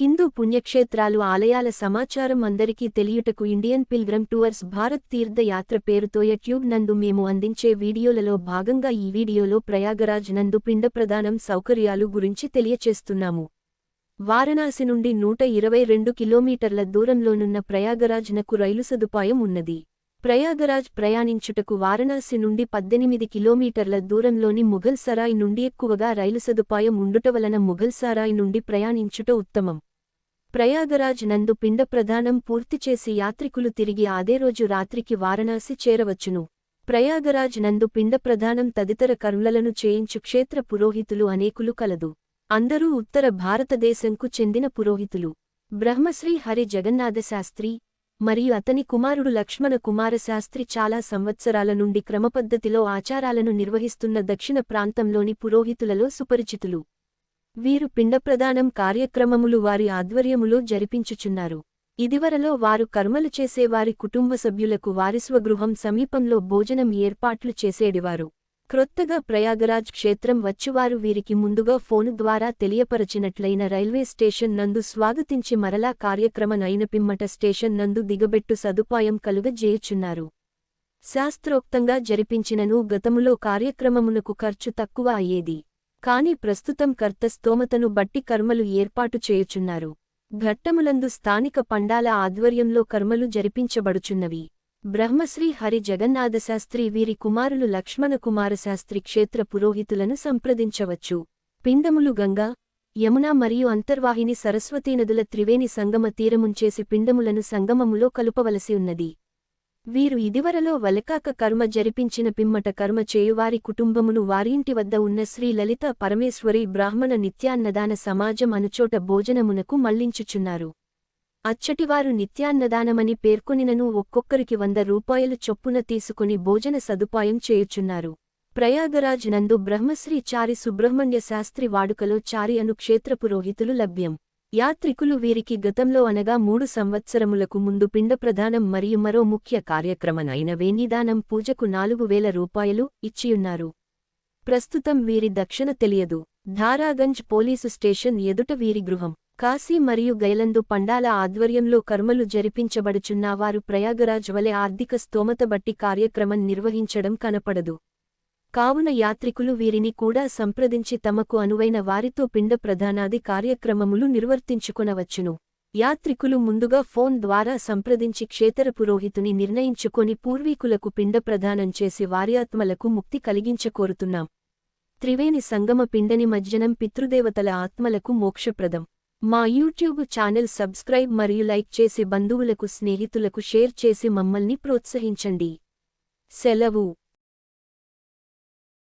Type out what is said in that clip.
హిందూ పుణ్యక్షేత్రాలు ఆలయాల సమాచారం అందరికీ తెలియుటకు Indian pilgrim tours Bharat Tirthayatra పేరుతో యూట్యూబ్ నందు మేము అందించే వీడియోలలో భాగంగా ఈ వీడియోలో ప్రయాగరాజ్ నందు పిండ ప్రదానం సౌకర్యాలు గురించి తెలియచేస్తున్నాము. వారణాసి నుండి నూట ఇరవై రెండు కిలోమీటర్ల దూరంలోనున్న ప్రయాగరాజ్నకు రైలు సదుపాయం ఉన్నది. ప్రయాగరాజ్ ప్రయాణించుటకు వారణాసి నుండి పద్దెనిమిది కిలోమీటర్ల దూరంలోని ముఘల్ సరాయ్ నుండి ఎక్కువగా రైలు సదుపాయం ఉండుట వలన ముఘల్ సరాయ్ నుండి ప్రయాణించుట ఉత్తమం. ప్రయాగరాజ్ నందు పిండ ప్రదానం పూర్తి చేసి యాత్రికులు తిరిగి అదే రోజు రాత్రికి వారణాసి చేరవచ్చును. ప్రయాగరాజ్ నందు పిండ ప్రదానం తదితర కర్మలను చేయించు క్షేత్ర పురోహితులు అనేకులు కలదు. అందరూ ఉత్తర భారతదేశంకు చెందిన పురోహితులు. బ్రహ్మశ్రీ హరి జగన్నాథశాస్త్రి మరియు అతని కుమారుడు లక్ష్మణ కుమారశాస్త్రి చాలా సంవత్సరాల నుండి క్రమపద్ధతిలో ఆచారాలను నిర్వహిస్తున్న దక్షిణ ప్రాంతంలోని పురోహితులలో సుపరిచితులు. వీరు పిండప్రదానం కార్యక్రమములు వారి ఆధ్వర్యములో జరిపించుచున్నారు. ఇదివరలో వారు కర్మలు చేసే వారి కుటుంబ సభ్యులకు వారిస్వగృహం సమీపంలో భోజనం ఏర్పాట్లు చేసేడివారు. క్రొత్తగా ప్రయాగరాజ్ క్షేత్రం వచ్చివారు వీరికి ముందుగా ఫోను ద్వారా తెలియపరచినట్లయిన రైల్వే స్టేషన్ నందు స్వాగతించి మరలా కార్యక్రమ నైనపిమ్మట స్టేషన్ నందు దిగబెట్టు సదుపాయం కలుగజేయుచున్నారు. శాస్త్రోక్తంగా జరిపించినను గతములో కార్యక్రమమునకు ఖర్చు తక్కువ అయ్యేది. కాని ప్రస్తుతం కర్త స్తోమతను బట్టి కర్మలు ఏర్పాటు చేయుచున్నారు. ఘట్టములందు స్థానిక పండాల ఆధ్వర్యంలో కర్మలు జరిపించబడుచున్నవి. బ్రహ్మశ్రీ హరి జగన్నాథశాస్త్రి వీరి కుమారులు లక్ష్మణ కుమారశాస్త్రి క్షేత్ర పురోహితులను సంప్రదించవచ్చు. పిండములు గంగా యమున మరియు అంతర్వాహిని సరస్వతీ నదుల త్రివేణి సంగమ తీరముంచేసి పిండములను సంగమములో కలుపవలసి ఉన్నది. వీరు ఇదివరలో వలకాక కర్మ జరిపించిన పిమ్మట కర్మ చేయువారి కుటుంబమును వారింటి వద్ద ఉన్న శ్రీ లలిత పరమేశ్వరి బ్రాహ్మణ నిత్యాన్నదాన సమాజం అనుచోట భోజనమునకు మళ్ళించుచున్నారు. అచ్చటివారు నిత్యాన్నదానమని పేర్కొనినను ఒక్కొక్కరికి వంద రూపాయలు చొప్పున తీసుకుని భోజన సదుపాయం చేయుచున్నారు. ప్రయాగరాజ్ నందు బ్రహ్మశ్రీ చారి సుబ్రహ్మణ్య శాస్త్రి వాడుకలో చారి అను క్షేత్రపురోహితులు లభ్యం. యాత్రికులు వీరికి గతంలో అనగా మూడు సంవత్సరములకు ముందు పిండప్రధానం మరియు మరో ముఖ్య కార్యక్రమనైన వేణిదానం పూజకు నాలుగు వేల రూపాయలు ఇచ్చియున్నారు. ప్రస్తుతం వీరి దక్షిణ తెలియదు. ధారాగంజ్ పోలీసు స్టేషన్ ఎదుట వీరి గృహం. కాశీ మరియు గైలందు పండాల ఆధ్వర్యంలో కర్మలు జరిపించబడుచున్న వారు ప్రయాగరాజ్ వలె ఆర్థిక స్తోమత బట్టి కార్యక్రమం నిర్వహించడం కనపడదు. కావున యాత్రికులు వీరిని కూడా సంప్రదించి తమకు అనువైన వారితో పిండ ప్రధానాది కార్యక్రమములు నిర్వర్తించుకొనవచ్చును. యాత్రికులు ముందుగా ఫోన్ ద్వారా సంప్రదించి క్షేతర పురోహితుని నిర్ణయించుకొని పూర్వీకులకు పిండ ప్రదానం చేసి వార్యాత్మలకు ముక్తి కలిగించకోరుతున్నాం. త్రివేణి సంగమ పిండని మజ్జనం పితృదేవతల ఆత్మలకు మోక్షప్రదం. మా యూట్యూబ్ ఛానల్ సబ్స్క్రైబ్ మరియు లైక్ చేసి బంధువులకు స్నేహితులకు షేర్ చేసి మమ్మల్ని ప్రోత్సహించండి. సెలవు.